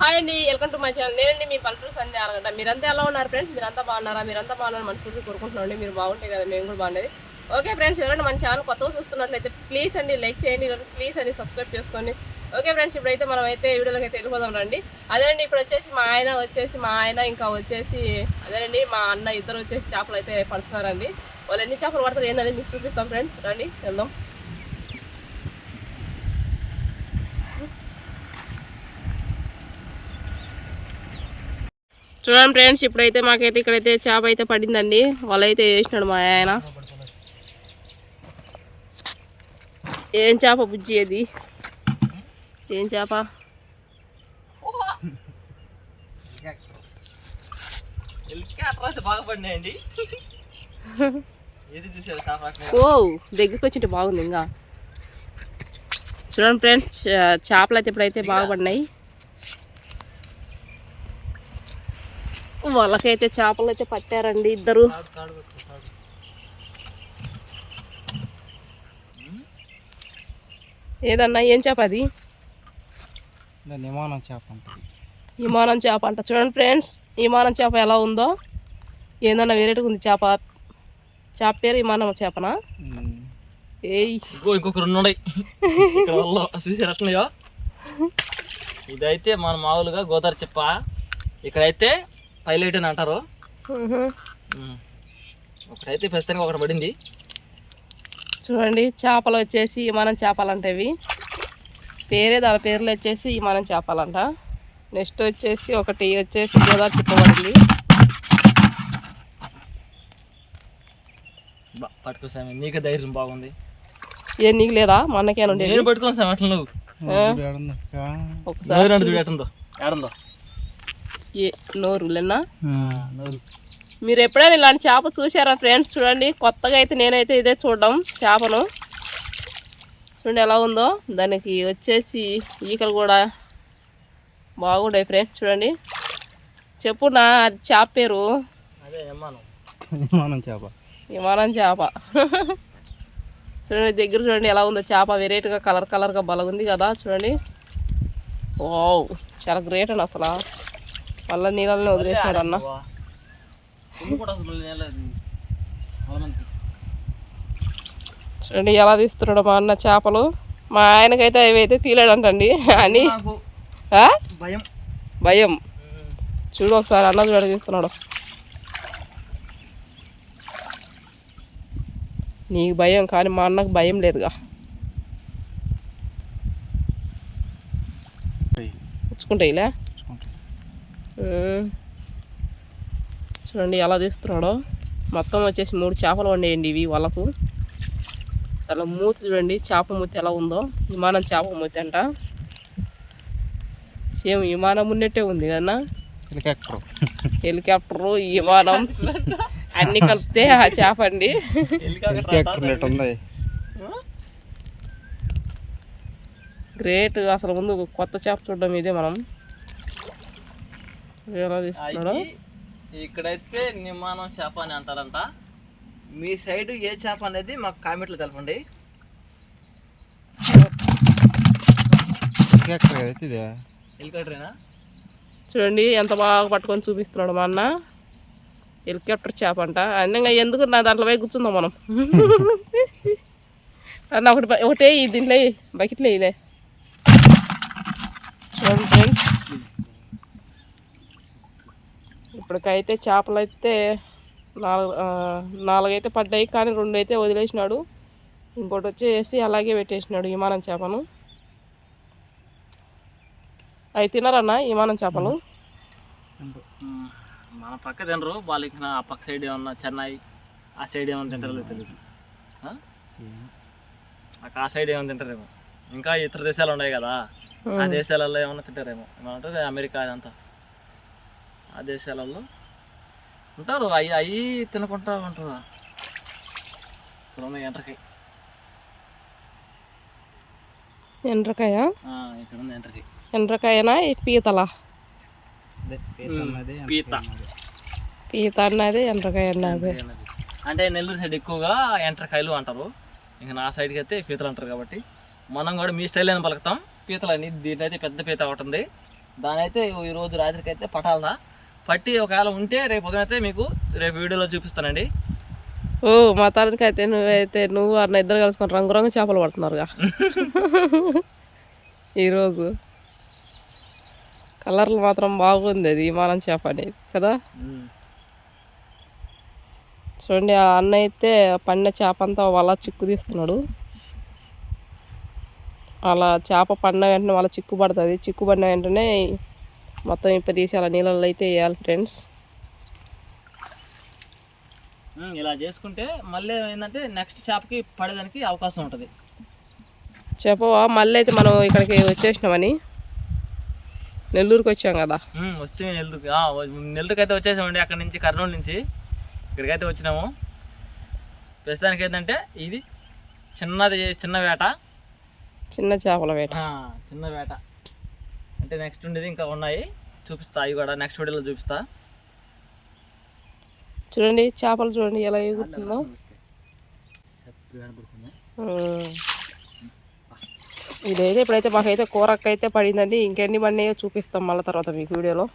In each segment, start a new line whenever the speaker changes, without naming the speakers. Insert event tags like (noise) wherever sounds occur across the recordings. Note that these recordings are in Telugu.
హాయ్ అండి వెల్కమ్ టు మై ఛానల్. నేనండి మీ పల్లెటూరు సండే అలగడ్డ మీరంతా ఎలా ఉన్నారు ఫ్రెండ్స్? మీరంతా బాగున్నారా? మీరంతా బాగున్నారు మనస్ఫూర్తి కోరుకుంటున్నాండి మీరు బాగుంటే కదా మేము కూడా బాగుండేది. ఓకే ఫ్రెండ్స్ ఎవరైనా మన ఛానల్ కొత్తగా చూస్తున్నట్లయితే ప్లీజ్ అండి లైక్ చేయండి ప్లీజ్ అండి సబ్స్క్రైబ్ చేసుకోండి. ఓకే ఫ్రెండ్స్ ఇప్పుడైతే మనం అయితే వీడియోలోకి అయితే వెళ్ళిపోదాం రండి. అదేనండి ఇప్పుడు వచ్చేసి మా ఆయన వచ్చేసి మా ఆయన ఇంకా వచ్చేసి అదేనండి మా అన్న ఇద్దరు వచ్చేసి చేపలు అయితే పడుతున్నారండి. వాళ్ళు ఎన్ని చేపలు పడతారు ఏందని మీకు చూపిస్తాం ఫ్రెండ్స్. రండి వెళ్దాం. చూడండి ఫ్రెండ్స్ ఇప్పుడైతే మాకైతే ఇక్కడైతే చేప అయితే పడిందండి. వాళ్ళైతే వేసినాడు మా ఆయన. ఏం చేప బుజ్జి అది? ఏం చేప? ఓ దగ్గరికి వచ్చింటే బాగుంది ఇంకా. చూడండి ఫ్రెండ్స్ చేపలు అయితే ఇప్పుడైతే బాగుపడినాయి వాళ్ళకైతే చేపలు అయితే పట్టారండి ఇద్దరు. ఏదన్నా ఏం చేప అది?
విమానం చేప
విమానం చేప అంట. చూడండి ఫ్రెండ్స్ విమానం చేప ఎలా ఉందో. ఏందన్నా వేరేటిగా ఉంది చేప. చేప పేరు విమానం చేపనా?
ఇంకొక రెండు ఉన్నాయి ఇక్కడ వల్ల చూసారు అట్లయో ఇదైతే మన మామూలుగా గోదావరి చెప్ప. ఇక్కడైతే పైలట్ అని అంటారు. ఒకటైతే ప్రస్తుతానికి ఒకటి పడింది.
చూడండి చేపలు వచ్చేసి విమానం చేపలంట ఇవి. పేరే దాని పేర్లు వచ్చేసి విమానం చేపలంట. నెక్స్ట్ వచ్చేసి ఒకటి వచ్చేసి గోదావరి చిప్పబడింది
బా పట్టుకోసామి నీకు ధైర్యం బాగుంది.
ఏ నీకు లేదా? మొన్నకేనా ఉండేది?
నేను పట్టుకోను సామి అట్లా నువ్వు.
ఒకసారి
నోరు అంటే చూడు. ఎట్టుందో ఏడుందో.
ఏ నోరు లేనా
నోరు.
మీరు ఎప్పుడైనా ఇలాంటి చేప చూసారా ఫ్రెండ్స్? చూడండి కొత్తగా అయితే నేనైతే ఇదే చూడడం చేపను. చూడండి ఎలా ఉందో. దానికి వచ్చేసి ఈకలు కూడా బాగుంటాయి ఫ్రెండ్స్ చూడండి. చెప్పు నా అది చేప పేరు?
విమానం చేప.
విమానం చేప. చూడండి దగ్గర చూడండి ఎలా ఉందో. చేప వెరైటీగా కలర్ కలర్గా బలగుంది కదా చూడండి. ఓ చాలా గ్రేట్ అండి అసలు. మళ్ళీ నీళ్ళని వదిలేసినాడు అన్న. చూడండి ఎలా తీస్తున్నాడు మా అన్న చేపలు. మా ఆయనకైతే అవి అయితే తీలేడంటండి. అని?
భయం.
భయం. చూడు ఒకసారి అన్న చూడ తీస్తున్నాడు. నీకు భయం కానీ మా అన్నకు భయం లేదుగా. పుచ్చుకుంటాయిలే. చూడండి ఎలా తీస్తున్నాడో. మొత్తం వచ్చేసి మూడు చేపలు వండేయండి ఇవి వాళ్ళకు. అలా మూతి చూడండి చేప మూతి ఎలా ఉందో. విమానం చేప మూతి అంట. సేమ్ విమానం ఉన్నట్టే ఉంది కదా
హెలికాప్టర్.
హెలికాప్టరు విమానం. అన్ని కలిపితే ఆ చేప అండి. గ్రేట్. అసలు ముందు కొత్త చేప చూడడం ఇదే మనం. ఎలా తీస్తున్నాడో
అయ్యి ఇక్కడైతే నిమ్మానం చేప అని అంటారంట. మీ సైడ్ ఏ చేప అనేది మాకు కామెంట్లో తెలపండి.
హెలికాప్టర్ అయితే ఇది
హెలికాప్టరేనా
చూడండి ఎంత బాగా పట్టుకొని చూపిస్తున్నాడు మా అన్న. హెలికాప్టర్ చేప అంట. అన్నంగా ఎందుకు నా దాంట్లో పోయి కూర్చుందాం మనం? (laughs) అన్న ఒకటి ఒకటే ఈ దీంట్లో బకెట్లో వేయలే చూడండి ఫ్రెండ్స్ ఇప్పటికైతే చేపలు అయితే నాలుగు ఆ, నాలుగైతే పడ్డాయి కానీ రెండు అయితే వదిలేసినాడు. ఇంకోటి వచ్చేసి అలాగే పెట్టేసినాడు విమానం చేపను. అవి తినరన్నా విమానం చేపలు.
మన పక్క తినరు. వాళ్ళకి నా పక్క సైడ్ ఏమన్నా చెన్నై ఆ సైడ్ ఏమన్నా తింటారో తెలియదు ఆ? నాకు ఆ సైడ్ ఏమన్నా తింటారేమో. ఇంకా ఇతర దేశాలు ఉన్నాయి కదా ఆ దేశాలలో ఏమన్నా తింటారేమో. ఏమంటారు అమెరికా అదంతా. ఆ దేశాలలో. ఉంటారు అవి అవి తినకుండా ఉంటారు ఎంటర్కాయ
ఎండ్రకాయ.
ఇక్కడ ఉంది ఎంటర్కాయ
ఎండ్రకాయనా? ఈ పీతలా?
పీత అన్నది
పీత.
అన్నది. ఎండ్రకాయ అన్నది.
అంటే నెల్లూరు సైడ్ ఎక్కువగా ఎంటర్కాయలు అంటారు. ఇంకా నా సైడ్కి అయితే పీతలు అంటారు కాబట్టి. మనం కూడా మీ స్టైల్ అని పలుకుతాం. పీతలు అని దీంట్లో అయితే పెద్ద పీత ఒకటి ఉంది. దాని అయితే ఈ రోజు రాత్రికి అయితే పట్టాలదా పట్టి ఒకవేళ ఉంటే రేపు ఉదయం అయితే మీకు రేపు వీడియోలో చూపిస్తానండి.
ఓ మా తనకి అయితే నువ్వైతే నువ్వు అన్న ఇద్దరు కలుసుకొని రంగురంగు చేపలు పడుతున్నారుగా. (laughs) ఈరోజు కలర్లు మాత్రం బాగుంది అది విమానం చేప అనేది కదా? చూడండి ఆ అన్న అయితే పండిన చేప అంతా వాళ్ళ చిక్కు తీస్తున్నాడు. అలా చేప పండిన వెంటనే వాళ్ళ చిక్కు పడుతుంది. చిక్కు పడిన వెంటనే మొత్తం ఇప్ప తీసి అలా నీళ్ళల్లో అయితే వేయాలి ఫ్రెండ్స్
ఇలా చేసుకుంటే మళ్ళీ ఏంటంటే నెక్స్ట్ చేపకి పడేదానికి అవకాశం ఉంటుంది.
చెప్పవా? మళ్ళీ అయితే మనం ఇక్కడికి వచ్చేసినామని. నెల్లూరుకి వచ్చాం కదా.
వస్తే నెల్లుకి నెల్లుకి అయితే వచ్చేసామండి అక్కడ నుంచి కర్నూలు నుంచి. ఇక్కడికైతే వచ్చినాము. ప్రస్తుతానికి ఏంటంటే ఇది చిన్నది చిన్న వేట.
చిన్న చేపల వేట.
చిన్న వేట. అంటే నెక్స్ట్ ఉండేది ఇంకా ఉన్నాయి. చూపిస్తా అవి కూడా నెక్స్ట్ వీడియోలో చూపిస్తా.
చూడండి చేపలు చూడండి ఎలా ఎగురుతుందో. ఇదైతే ఇప్పుడైతే మాకైతే కూరక్క అయితే పడిందండి. ఇంకెన్ని పడినాయో చూపిస్తాం మళ్ళీ తర్వాత మీకు వీడియోలో.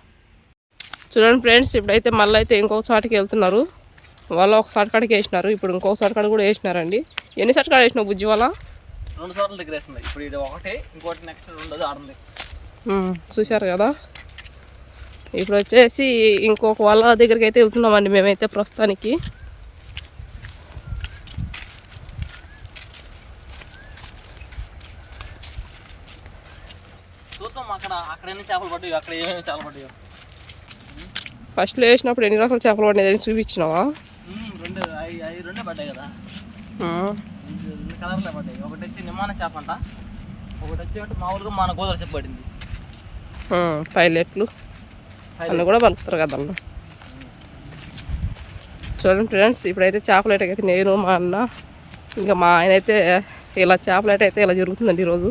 చూడండి ఫ్రెండ్స్ ఇప్పుడైతే మళ్ళీ అయితే ఇంకొక చాటుకి వెళ్తున్నారు. వాళ్ళు ఒక సాట్ కాడికి వేసినారు. ఇప్పుడు ఇంకొక సాట్ కాడ కూడా వేసినారండి. ఎన్ని సాట్ కాడ వేసినావు బుజ్జి వాళ్ళ?
రెండు సార్లు దగ్గర వేస్తుంది ఇప్పుడు ఇది ఒకటి ఇంకోటి నెక్స్ట్ రెండోది ఆడుంది.
చూశారు కదా? ఇప్పుడు వచ్చేసి ఇంకొక వాళ్ళ దగ్గరికి అయితే వెళ్తున్నామండి మేమైతే ప్రస్తుతానికి.
చూద్దాం అక్కడ అక్కడ ఎన్ని చేపలు పడ్డాయి అక్కడ ఏమేమి చేపలు పడ్డాయో.
ఫస్ట్లో వేసినప్పుడు ఎన్ని రకాల చేపలు పడినాయని చూపించినావా?
రెండు పడ్డాయి కదా. కలర్లే పడ్డాయి. ఒకటి వచ్చి నిమ్మాన చేప అంట. ఒకటి వచ్చి మామూలుగా మన గోదావరి చేప పడింది.
పైలెట్లు. అన్నీ కూడా పలుకుతారు కదా చూడండి ఫ్రెండ్స్ ఇప్పుడైతే చాక్లెట్ అయితే నేను మా అన్న ఇంకా మా ఆయన అయితే ఇలా చాక్లెట్ అయితే ఇలా జరుగుతుందండి ఈరోజు.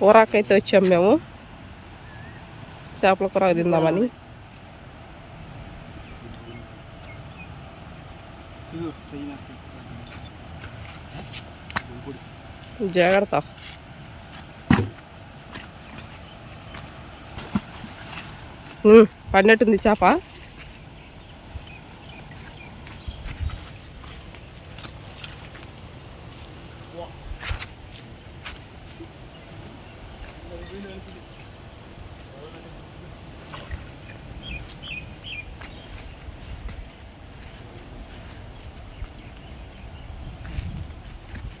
కూరాకు అయితే వచ్చాము మేము. చేపల కూర తిందామని. జాగ్రత్త. పడినట్టుంది చేప.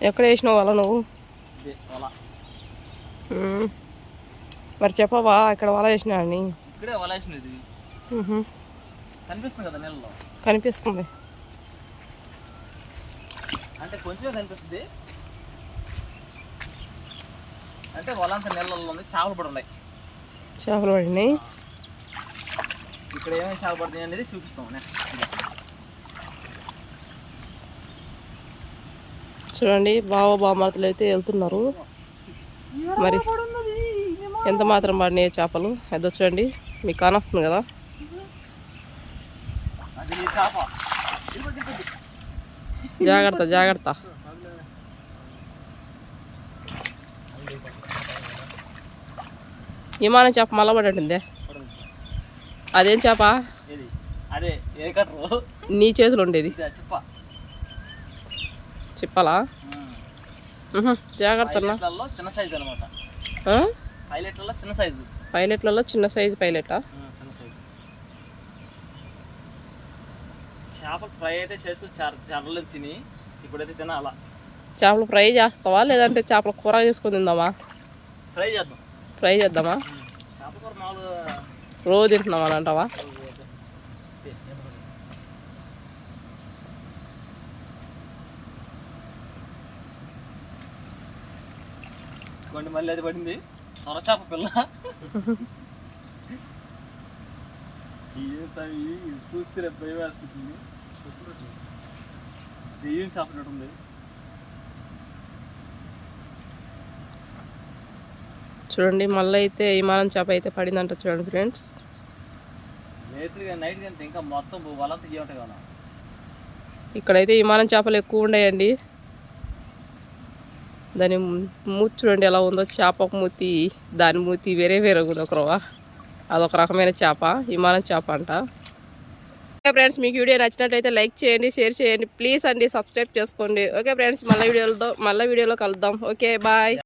ఎక్కడ వేసినావు నువ్వు?
వల
ఉమ్. మరి చెప్పవా ఇక్కడ వాళ్ళ వేసినా అని?
ఇక్కడే. కనిపిస్తుంది కదా నీళ్ళలో?
కనిపిస్తుంది.
అంటే కొంచెమే కనిపిస్తుంది. అంటే వలంత నీళ్ళల్లో ఉంది చేపలు పడి ఉన్నాయి.
చేపలు పడినాయి.
ఇక్కడ ఏమేమి చేపలు పడుతున్నాయి అనేది చూపిస్తాం.
చూడండి బావ బామర్తలు అయితే వెళ్తున్నారు. మరి ఎంత మాత్రం పడినాయి చేపలు? ఎద్ద చూడండి. మీకు కానొస్తుంది కదా. జాగ్రత్త జాగ్రత్త. విమానం చేప మళ్ళా అదేం చేప? నీ చేతులు ఉండేది. చెప్పాలా? జాగ్రత్త
పైలెట్లలో చిన్న సైజు? పైలెట్లలో చిన్న సైజు
పైలెటా?
చిన్న సైజు. చేపలు ఫ్రై అయితే చేసుకుని చర్రలు తిని ఇప్పుడైతే తినాలా.
చేపలు ఫ్రై చేస్తావా? లేదంటే చేపల కూర చేసుకొని తిందామా?
ఫ్రై చేద్దాం.
ఫ్రై చేద్దామా?
చేపల కూర మామూలుగా
రోజు తింటున్నావా అని అంటావా?
మళ్ళీ అది పడింది. సొరచేప పిల్ల అవి చూస్తే భయం వేస్తుంది దెయ్యం చేపనట్టుంది
చూడండి మళ్ళీ అయితే విమానం చేప అయితే పడిందంట చూడండి ఫ్రెండ్స్
నేతిగా నైట్ ఇంకా మొత్తం వలంతా ఉంటాయి కదా
ఇక్కడైతే విమానం చేపలు ఎక్కువ ఉన్నాయండి దాని మూతి చూడండి ఎలా ఉందో. చేప మూతి దాని మూతి వేరే వేరే కూడా ఒక రవ్వ. అదొక రకమైన చేప విమానం చేప అంట. ఓకే ఫ్రెండ్స్ మీకు వీడియో నచ్చినట్లయితే లైక్ చేయండి షేర్ చేయండి. ప్లీజ్ అండి సబ్స్క్రైబ్ చేసుకోండి. ఓకే ఫ్రెండ్స్ మళ్ళీ వీడియోలతో మళ్ళీ వీడియోలో కలుద్దాం. Okay bye.